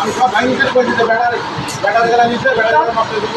আমি সব ভাঙি শেষ দিতে ব্যাটার ব্যাটার গেলা নিচ্ছে ব্যাটার মাপতে দিব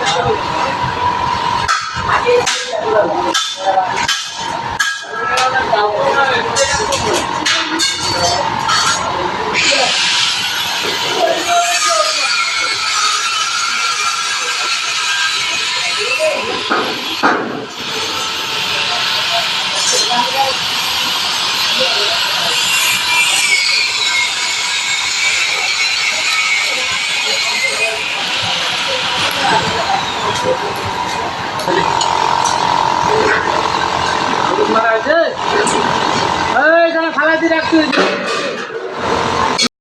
না এই খালা দিয়ে রাখতে